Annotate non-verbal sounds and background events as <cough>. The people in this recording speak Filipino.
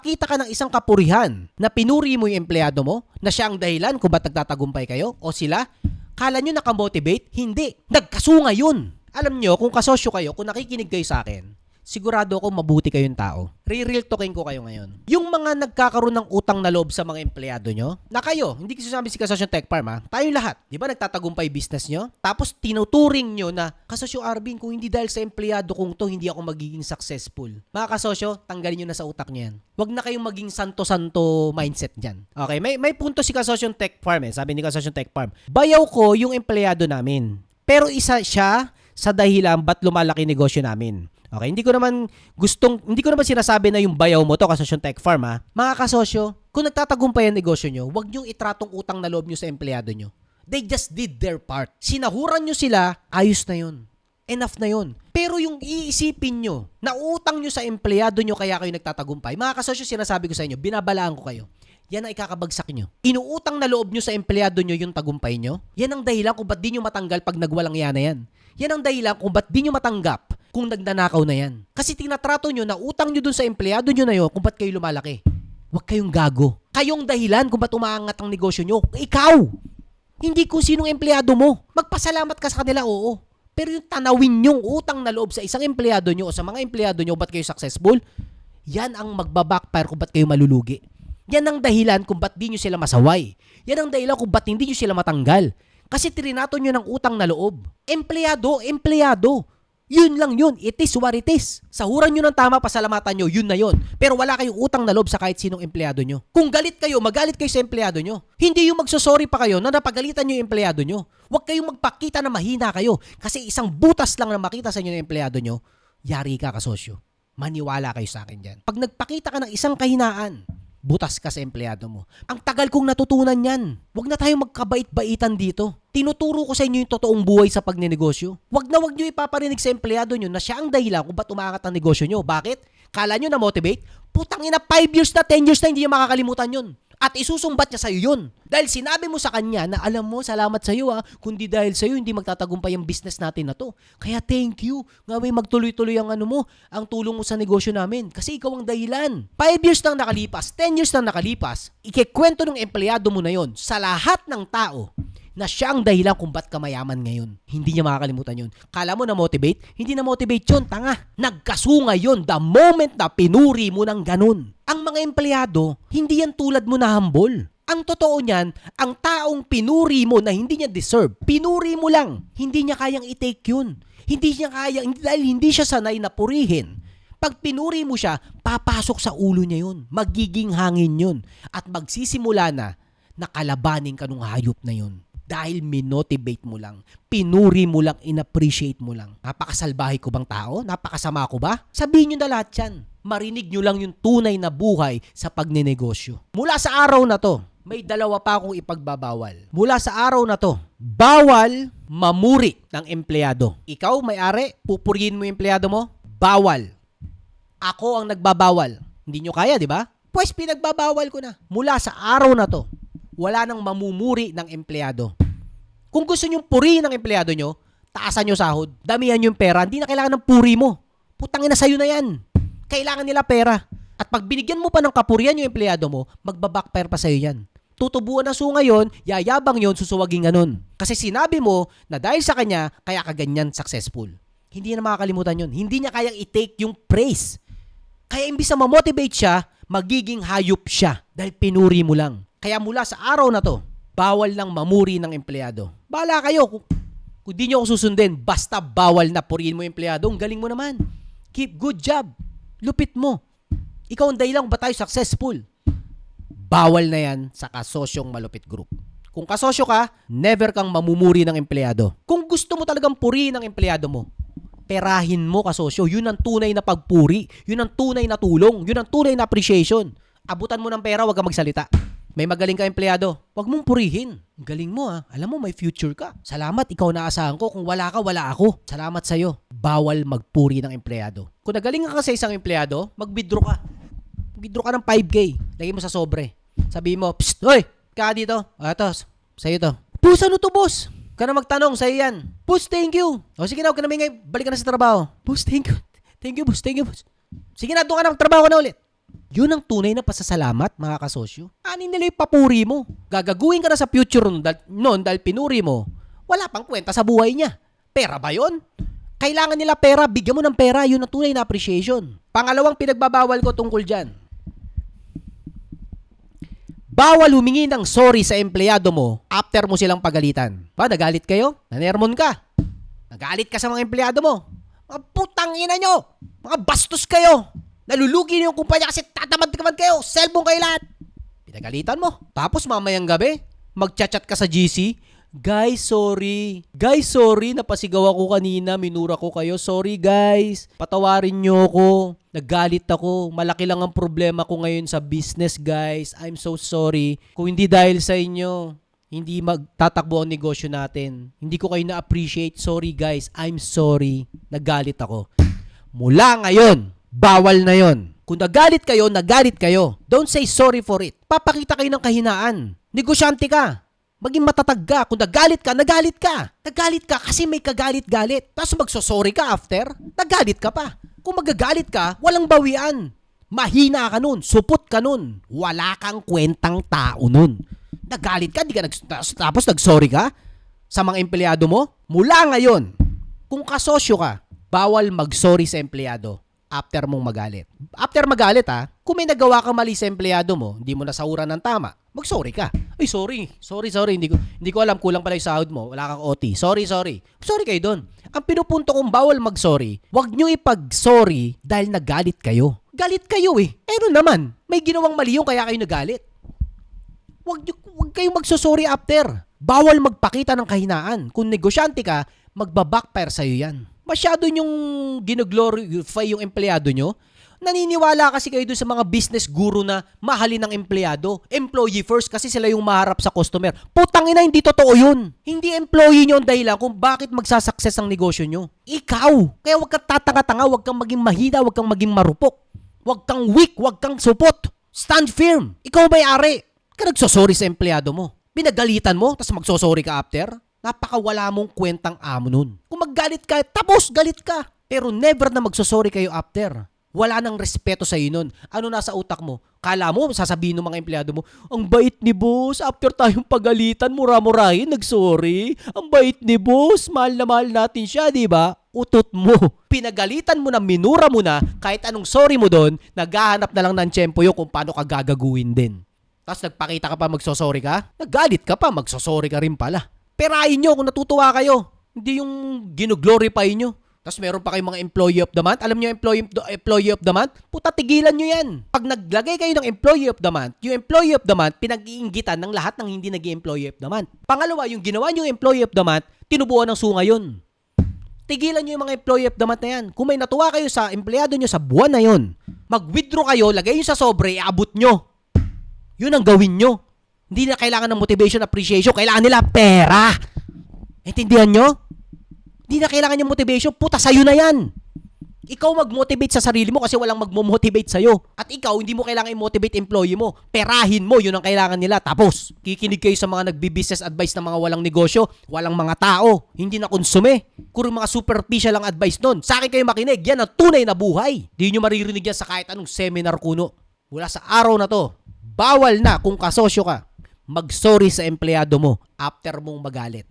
nagpakita ka ng isang kapurihan na pinuri mo yung empleyado mo, na siya ang dahilan kung ba't nagtatagumpay kayo o sila, kala nyo nakamotivate? Hindi. Nagkasunga yun. Alam nyo, kung kasosyo kayo, kung nakikinig kayo sa akin, sigurado ako mabuti kayong tao. Re-real talking ko kayo ngayon. Yung mga nagkakaroon ng utang na loob sa mga empleyado nyo, na kayo, hindi ko sinasabi si Kasosyo Tech Farm ha, tayong lahat. Di ba nagtatagumpay business nyo? Tapos tinuturing nyo na, Kasosyo Arvin, kung hindi dahil sa empleyado kong to, hindi ako magiging successful. Mga kasosyo, tanggalin nyo na sa utak nyo yan. Huwag na kayong maging santo-santo mindset dyan. Okay, may, may punto si Kasosyo Tech Farm eh. Sabi ni Kasosyo Tech Farm, bayaw ko yung empleyado namin. Pero isa siya sa dahilan ba't lumalaki negosyo namin. Okay, hindi ko naman gustong, hindi ko naman sinasabi na yung bayaw mo to kasosyo Tech Farm ha. Mga kasosyo, kung nagtatagumpay ang negosyo nyo, huwag nyong itratong utang na loob nyo sa empleyado nyo. They just did their part. Sinahuran nyo sila, ayos na yun. Enough na yun. Pero yung iisipin nyo, na utang nyo sa empleyado nyo kaya kayo nagtatagumpay, mga kasosyo, sinasabi ko sa inyo, binabalaan ko kayo. Yan ang ikakabagsak nyo. Inuutang na loob nyo sa empleyado nyo yung tagumpay nyo. Yan ang dahilan kung ba't di nyo matanggal pag nagwalang yana yan. Yan ang dahilan kung ba't di nyo matanggap kung nagnanakaw na yan. Kasi tinatrato nyo na utang nyo dun sa empleyado nyo na yun kung ba't kayo lumalaki. Huwag kayong gago. Kayong dahilan kung ba't umaangat ang negosyo nyo. Ikaw! Hindi kung sinong empleyado mo. Magpasalamat ka sa kanila, oo. Pero yung tanawin yung utang na loob sa isang empleyado nyo o sa mga empleyado nyo ba't kayo successful, yan ang magbabackfire kung ba't kayo malulugi. Yan ang dahilan kung ba't di nyo sila masaway. Yan ang dahilan kung ba't hindi nyo sila matanggal. Kasi trinato nyo ng utang na loob. Empleyado, empleyado. Yun lang yun. It is what it is. Sahuran nyo ng tama, pasalamatan nyo, yun na yun. Pero wala kayong utang na loob sa kahit sinong empleyado nyo. Kung galit kayo, magalit kayo sa empleyado nyo. Hindi yung magsosorry pa kayo na napagalitan nyo yung empleyado nyo. Huwag kayong magpakita na mahina kayo. Kasi isang butas lang na makita sa inyo ng empleyado nyo, yari ka kasosyo. Maniwala kayo sa akin dyan. Pag nagpakita ka ng isang kahinaan, butas ka sa empleyado mo. Ang tagal kong natutunan yan. Huwag na tayong magkabait-baitan dito. Tinuturo ko sa inyo yung totoong buhay sa pagnenegosyo. Huwag na huwag nyo ipaparinig sa empleyado nyo na siya ang dahilan kung ba't umaangat ang negosyo nyo. Bakit? Kala nyo na motivate? Putang ina, 5 years na, 10 years na, hindi nyo makakalimutan yun. At isusumbat niya sa'yo yun. Dahil sinabi mo sa kanya na alam mo, salamat sa'yo ha, kundi dahil sa'yo, hindi magtatagumpay ang business natin na to. Kaya thank you. Nga may magtuloy-tuloy ang ano mo, ang tulong mo sa negosyo namin. Kasi ikaw ang dahilan. 5 years nang nakalipas, 10 years nang nakalipas, ikikwento ng empleyado mo na yon sa lahat ng tao na siya ang dahilan kung ba't ka mayaman ngayon. Hindi niya makakalimutan yun. Kala mo na motivate? Hindi na motivate yun, tanga. Nagkasunga yun the moment na pinuri mo ng ganun. Ang mga empleyado, hindi yan tulad mo na humble. Ang totoo niyan, ang taong pinuri mo na hindi niya deserve, pinuri mo lang. Hindi niya kayang i-take yun. Hindi niya kayang, dahil hindi siya sanay na purihin. Pag pinuri mo siya, papasok sa ulo niya yun. Magiging hangin yun. At magsisimula na na kalabanin ka nung hayop na yun. Dahil minotivate mo lang. Pinuri mo lang, inappreciate mo lang. Napakasalbahe ko bang tao? Napakasama ko ba? Sabihin nyo na lahat yan. Marinig nyo lang yung tunay na buhay sa pagnenegosyo. Mula sa araw na to, may dalawa pa akong ipagbabawal. Mula sa araw na to, bawal mamuri ng empleyado. Ikaw, may-ari, pupurihin mo yung empleyado mo? Bawal. Ako ang nagbabawal. Hindi nyo kaya, di ba? Pues pinagbabawal ko na. Mula sa araw na to, wala nang mamumuri ng empleyado. Kung gusto nyong purihin ng empleyado nyo, taasan nyo sahod. Damihan yung pera. Hindi na kailangan ng puri mo. Putangin na sa'yo na yan. Kailangan nila pera. At pag binigyan mo pa ng kapurihan yung empleyado mo, magbabackfire pa sa'yo yan. Tutubuan ng sunga yon, yayabang yon, susuwaging ganun. Kasi sinabi mo na dahil sa kanya, kaya ka ganyan successful. Hindi na makakalimutan yon. Hindi niya kayang i-take yung praise. Kaya imbis na ma-motivate siya, magiging hayop siya dahil pinuri mo lang. Kaya mula sa araw na to, bawal nang mamuri ng empleyado. Bala kayo. Kung, kung di nyo ako susundin, basta bawal na purihin mo empleyado. Ang galing mo naman. Keep good job. Lupit mo. Ikaw ang dahilan ba tayo successful. Bawal na yan sa kasosyong malupit group. Kung kasosyo ka, never kang mamumuri ng empleyado. Kung gusto mo talagang purihin ng empleyado mo, perahin mo kasosyo. Yun ang tunay na pagpuri. Yun ang tunay na tulong. Yun ang tunay na appreciation. Abutan mo ng pera, wag kang magsalita. May magaling ka empleyado, wag mong purihin. Galing mo ha. Alam mo, may future ka. Salamat, ikaw naasahan ko. Kung wala ka, wala ako. Salamat sa'yo. Bawal magpuri ng empleyado. Kung nagaling ka sa isang empleyado, mag-withdraw ka. Withdraw ka ng 5K. Lagay mo sa sobre. Sabi mo, Psst, hoy, ka dito. O, ito, sa'yo to. Boss, ano to, boss? Ka na magtanong, sa'yo yan. Boss, thank you. O, sige na, huwag ka na ka na sa trabaho. Boss, thank you. <laughs> Thank you, boss. Thank you, boss. Sige na, doon ka na, magtrabaho ka na ulit. Yun ang tunay na pasasalamat, mga kasosyo. Anin nila yung papuri mo. Gagaguhin ka na sa future nun dahil, nun dahil pinuri mo. Wala pang kwenta sa buhay niya. Pera ba yon? Kailangan nila pera, bigyan mo ng pera, yun ang tunay na appreciation. Pangalawang pinagbabawal ko tungkol dyan. Bawal humingi ng sorry sa empleyado mo after mo silang pagalitan. Ba, nagalit kayo? Nanermon ka? Nagalit ka sa mga empleyado mo? Mga putang ina nyo! Mga bastos kayo! Nalulugi niyo yung kumpanya kasi tatamad naman kayo! Cellphone kayo lahat! Pinagalitan mo. Tapos mamayang gabi, magchat-chat ka sa GC. Guys, sorry. Guys, sorry. Napasigaw ako kanina. Minura ko kayo. Sorry, guys. Patawarin nyo ako. Nagalit ako. Malaki lang ang problema ko ngayon sa business, guys. I'm so sorry. Kung hindi dahil sa inyo, hindi magtatakbo ang negosyo natin. Hindi ko kayo na-appreciate. Sorry, guys. I'm sorry. Nagalit ako. Mula ngayon, bawal na yon. Kung nagalit kayo, nagalit kayo. Don't say sorry for it. Papakita kayo ng kahinaan. Negosyante ka. Maging matatag ka. Kung nagalit ka, nagalit ka. Nagalit ka kasi may kagalit-galit. Tapos magsosorry ka after, nagalit ka pa. Kung magagalit ka, walang bawian. Mahina ka nun. Supot ka nun. Wala kang kwentang tao nun. Nagalit ka, di ka nags- tapos nagsorry ka sa mga empleyado mo. Mula ngayon, kung kasosyo ka, bawal mag-sorry sa empleyado after mong magalit. After magalit ha, kung may nagawa kang mali sa empleyado mo, hindi mo nasahuran ng tama, mag-sorry ka. Ay, sorry. Sorry, sorry. Hindi ko, hindi ko alam. Kulang pala yung sahod mo. Wala kang OT. Sorry, sorry. Sorry kayo doon. Ang pinupunto kong bawal mag-sorry, wag nyo ipag-sorry dahil nagalit kayo. Galit kayo eh. Pero naman, may ginawang mali yung kaya kayo nagalit. Wag, nyo, wag kayong magsosorry after. Bawal magpakita ng kahinaan. Kung negosyante ka, magbabackfire sa'yo yan. Masyado nyong ginoglorify yung empleyado nyo. Naniniwala kasi kayo dun sa mga business guru na mahalin ng empleyado. Employee first kasi sila yung maharap sa customer. Putang ina, hindi totoo yun. Hindi employee nyo ang dahilan kung bakit magsasucess ang negosyo nyo. Ikaw. Kaya wag kang tatanga-tanga, wag kang maging mahina, wag kang maging marupok. Wag kang weak, wag kang supot. Stand firm. Ikaw may-ari. Ka nagsosorry sa empleyado mo. Pinagalitan mo, tapos magsosorry ka after. Napakawala mong kwentang amo nun. Kung maggalit ka, tapos galit ka. Pero never na magsosorry kayo after. Wala nang respeto sa iyo nun. Ano nasa utak mo? Kala mo, sasabihin ng mga empleyado mo, ang bait ni boss, after tayong pagalitan, mura-murahin, nagsorry. Ang bait ni boss, mahal na mahal natin siya, di ba? Utot mo. Pinagalitan mo na, minura mo na, kahit anong sorry mo doon, naghahanap na lang ng tsempo yun kung paano ka gagaguhin din. Tapos nagpakita ka pa magsosorry ka? Nagalit ka pa, magsosorry ka rin pala. Perahin nyo kung natutuwa kayo. Hindi yung ginoglorify nyo. Tapos meron pa kayong mga employee of the month. Alam yung employee, employee of the month? Puta, tigilan nyo yan. Pag naglagay kayo ng employee of the month, yung employee of the month, pinag-iinggitan ng lahat ng hindi nag employee of the month. Pangalawa, yung ginawa yung employee of the month, tinubuan ng sunga yun. Tigilan nyo yung mga employee of the month na yan. Kung may natuwa kayo sa empleyado nyo sa buwan na yun, mag-withdraw kayo, lagay nyo sa sobre, iabot nyo. Yun ang gawin nyo. Hindi na kailangan ng motivation, appreciation. Kailangan nila pera. Intindihan nyo? Hindi na kailangan yung motivation. Puta, sa'yo na yan. Ikaw mag-motivate sa sarili mo kasi walang magmo-motivate sa'yo. At ikaw, hindi mo kailangan i-motivate employee mo. Perahin mo, yun ang kailangan nila. Tapos, kikinig kayo sa mga nagbi-business advice ng mga walang negosyo, walang mga tao, hindi na konsume. Kuro mga superficial ang advice nun. Sa akin kayo makinig, yan ang tunay na buhay. Di nyo maririnig yan sa kahit anong seminar kuno. Mula sa araw na to, bawal na kung kasosyo ka, mag-sorry sa empleyado mo after mong magalit.